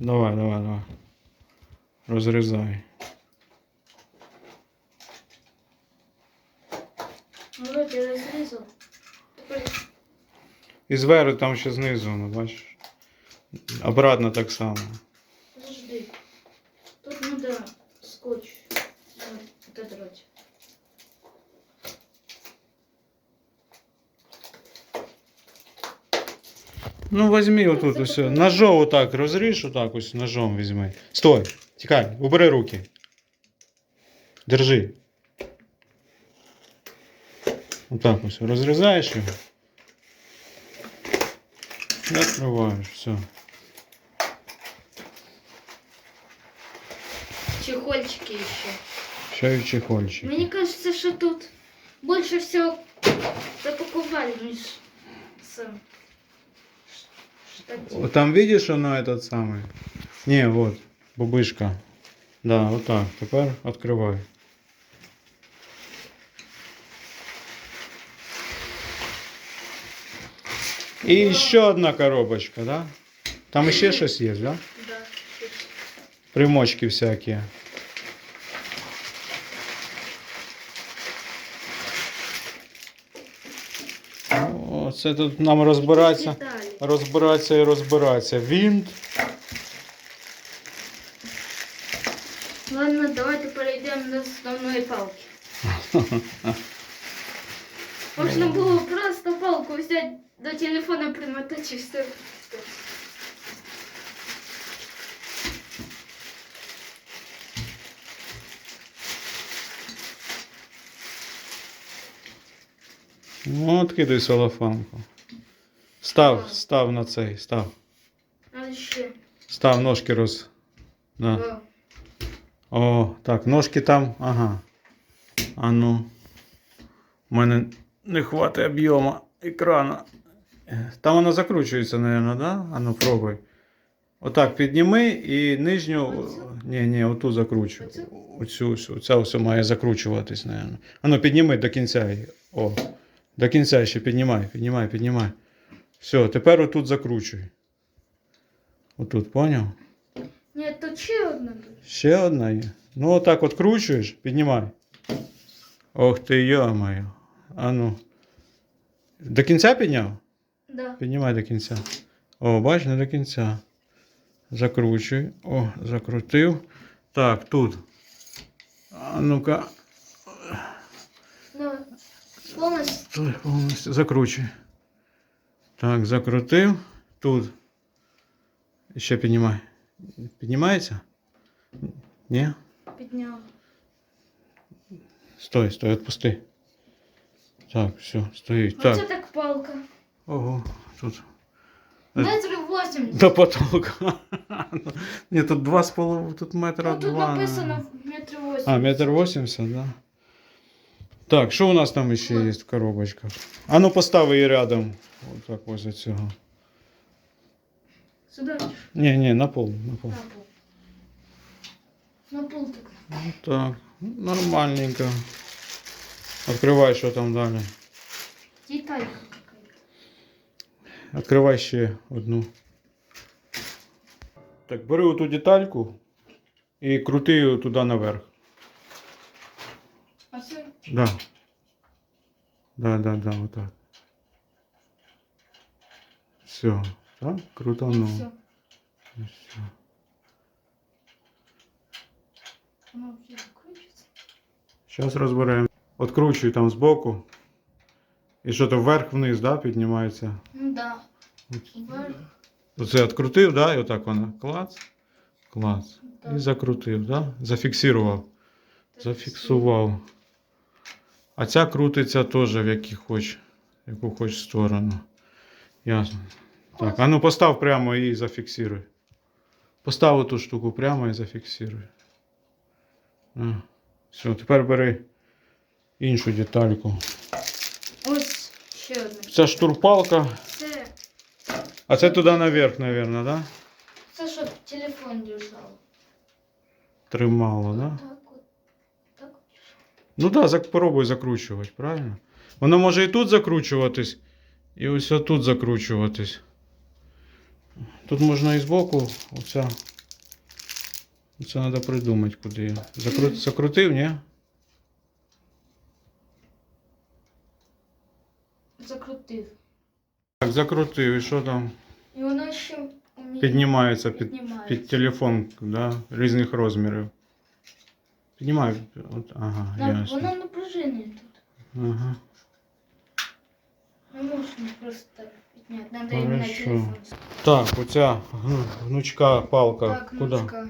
Давай, давай, давай. Розрізай. Ну, я розрізав. Тепер І зверху там ще знизу, ну, бачиш. Обратно так само. подожди. Тут надо скотч. Вот отодрать. Ну, возьми отут усе. Ножом отак розріж, отак ось ножом візьми. Стой, тікай, убери руки. Держи. Отак ось розрізаєш його. І відкриваєш, все. Чехольчики еще. Ще й в чехольчик. Мне кажется, что тут больше всего запаковали, ніж сам. Штатив. Вот Там видишь оно этот самый? Не, вот, бубышка. Да, вот так. Теперь открывай. И еще одна коробочка, да? Там еще щось есть, да? Да. Примочки всякие. О, це тут нам розбиратися. Розбиратися і розбиратися. Вінт. Ладно, давайте перейдемо до основної палки. Можна було просто палку взяти до телефона, примотати і все. Ну, откидай салафанку. Став, став на цей, став. Ще. Став ножки роз. Да. О, О, так, ножки там. Ага. А ну. У мене не хватить об'єму екрана. Там воно закручується, мабуть, да? А ну пробуй. Отак підніми і нижню. Ні, ні, оту закручуй. Оцю? Оцю, ось- оця все має закручуватись, мабуть. А ну підніми до кінця. О. До кінця ще піднімай, піднімай, піднімай. Все, тепер отут закручуй. Отут, поняв? Ні, тут ще одна. Ще одна є. Ну, отак от кручуєш, піднімай. Ох ти йо-моє. А ну. До кінця підняв? Да. Піднімай до кінця. О, бач, не до кінця. Закручуй. О, закрутив. Так, тут. А ну-ка. Ну, повністю. Повністю закручуй. Так, закрутив. Тут. Ще піднімай. Піднімається? Ні? Підняла. Стой, стой, отпусти. Так, все, стоїть. Оце Так. так палка. Ого, тут. Метр восемь. До потолка. Ні, тут два з половиною, тут метра Ну, тут два. написано метр восемь. А, метр восемьдесят, да. Так, що у нас там ще є в коробочках? А ну постав її рядом. Отак возле цього. Сюди. Ні, ні, на пол, на пол. На пол. На пол так. Ну, так, нормальненько. Откривай, що там далі. Деталька какая-то. Відкривай ще одну. Так, бери оту детальку і крути її туди наверх. Да. Да, да, да, вот так. Все. Так, крутанув. все. І все. Воно вже закручується. Зараз розберемо. Откручуй там збоку. І що то вверх-вниз, да, піднімається. Ну да. Вверх. Оце відкрутив, да, і отак воно. Клац. Клац. Так. І закрутив, да? Зафіксував. Зафіксував. А ця крутиться теж в які хоч, яку хоч сторону. Ясно. Так, а ну постав прямо і зафіксируй. Постав ту штуку прямо і зафіксируй. А, все, тепер бери іншу детальку. Ось ще одна. Ця штурпалка. Це, А це туди наверх, мабуть, да? це щоб телефон держав. Тримало, да? Так от. Ну так, да, попробуй закручувати, правильно? Воно може і тут закручуватись, і ось тут закручуватись. Тут можна і збоку, оця Це треба придумати, куди. Закру... Закрутив, ні? Закрутив. Так, закрутив. І що там? І воно ще Піднімається під, під телефон, да? різних розмірів. Піднімаю. От, ага, На- ясно. Воно на пружині тут. Ага. Не можна просто так підняти. Надо іменно Хорошо. телефон. Так, оця гну- гнучка палка. Так, куди? ножка.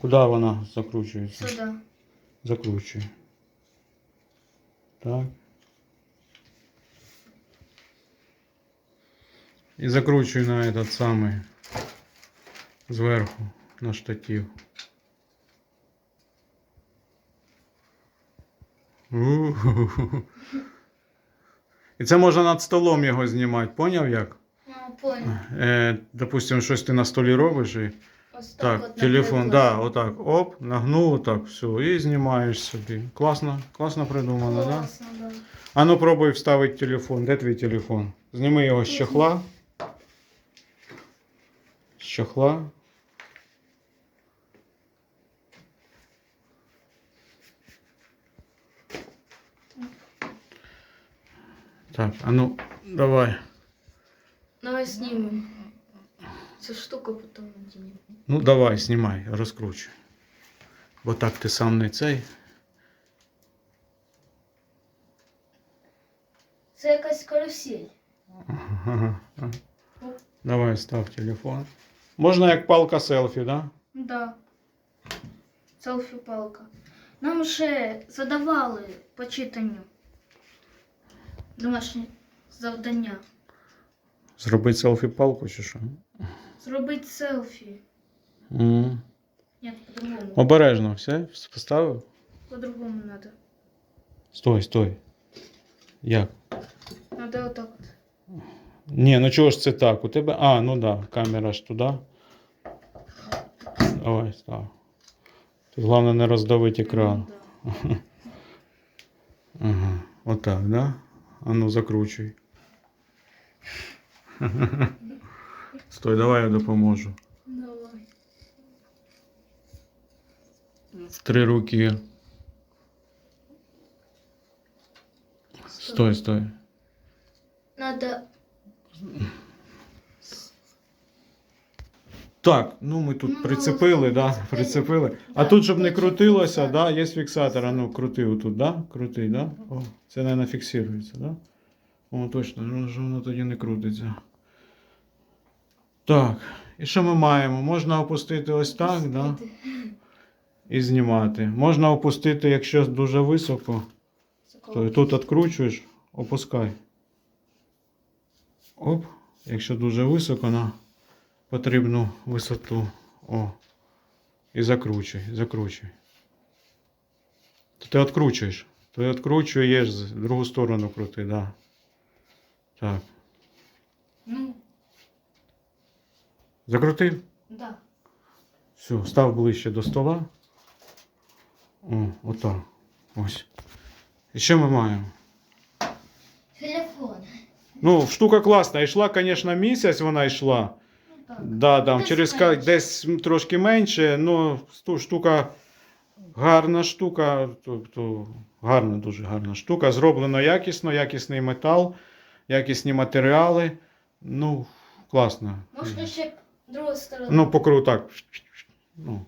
Куди вона закручується? Сюди. Закручуй. Так. І закручуй на этот самий зверху на штатив. У-ху-ху. І це можна над столом його знімати, поняв як? Ну, понял. Е, допустим, щось ти на столі робиш і Ось так, от, телефон, да, отак, оп, нагнув, отак, все, і знімаєш собі. Класно, класно придумано, да? Класно, да. А ну пробуй вставити телефон. Де твій телефон? Зніми його з чохла. З чохла. Так, а ну, давай. Давай знімемо. Цю штуку потім одінемо. Ну, давай, знімай, розкручуй. Бо так ти сам не цей. Це якась карусель. Ага, ага. Давай став телефон. Можна як палка селфі, да? Да. Селфі-палка. Нам ще задавали по читанню Домашні завдання. Зробити селфі палку чи що? Зробити селфі. М. Ні, по-другому. Обережно, все? Поставив? По-другому надо. Стой, стой. Як? Надо отак от. Ні, ну чого ж це так? У тебе. А, ну да, камера ж туди. Давай, став. Тут головне не роздавити екран. Ну, да. Ага. Отак, да? А ну закручуй. Стой, давай я допоможу. Давай. В три руки. Стой, стой. Надо. Так, ну ми тут Ну, прицепили, да, прицепили. прицепили. А Да, тут, щоб не крутилося, да, є фіксатор. А ну крути отут, да? Крути, да? О, це, мабуть, фіксується, да? О, точно, ну, ж воно тоді не крутиться. Так, і що ми маємо? Можна опустити ось так, да? І знімати. Можна опустити, якщо дуже високо, то тут відкручуєш, опускай. Оп, якщо дуже високо на потрібну висоту. О. І закручуй, закручуй. То ти відкручуєш. То відкручуєш з другу сторону крути, да. Так. Ну, Закрутив? да. Все, став ближче до стола. О, отак. Ось. І що ми маємо? Телефон. Ну, штука класна. Йшла, звісно, місяць вона йшла. Так. Да, там, Десь через менше. десь трошки менше, ну, сту- штука гарна штука, тобто гарна, дуже гарна штука. Зроблено якісно, якісний метал, якісні матеріали. Ну, класно. Можна ще другу сторону. Ну, покру так. Ну,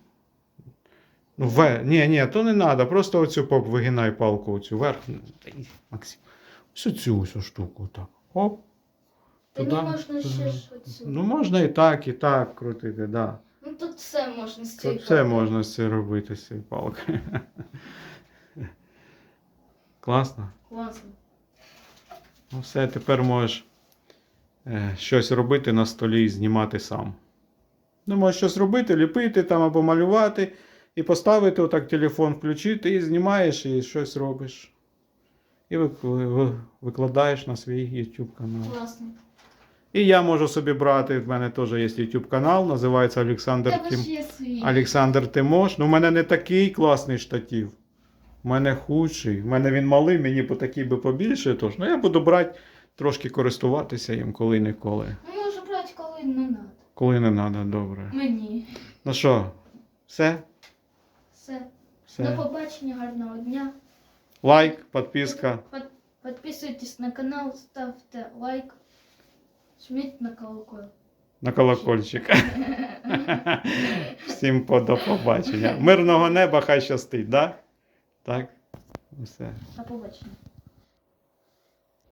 ну ве... Ні, ні, то не треба. Просто оцю поп вигинай палку оцю вверх. Максим. Ось цю ось штуку. Так. Оп. Та не можна ще ж оцю. Ну, можна і так, і так крутити, так. Да. Ну тут все можна з цієї Тут все палки. можна з цією робити, з цією палкою. Класно. Класно. Ну все, тепер можеш е, щось робити на столі і знімати сам. Ну, можеш щось робити, ліпити там або малювати, і поставити отак телефон, включити, і знімаєш, і щось робиш. І вик- ви- викладаєш на свій YouTube канал. Класно. І я можу собі брати, в мене теж є YouTube канал, називається Олександр Тим. Олександр Тимош. Ну, у мене не такий класний штатив. У мене худший. У мене він малий, мені по такий би побільше. Тож. Ну, я буду брати, трошки користуватися їм коли-неколи. Ну, може брати, коли не треба. Коли не треба, добре. Мені. Ну що, Все? Все. Все. До побачення, гарного дня. Лайк, підписка. Подписывайтесь на канал, ставте лайк, жмите на колокольчик. На колокольчик. Всім по до побачення. Мирного неба хай щастить, да? Так? Все. До побачення.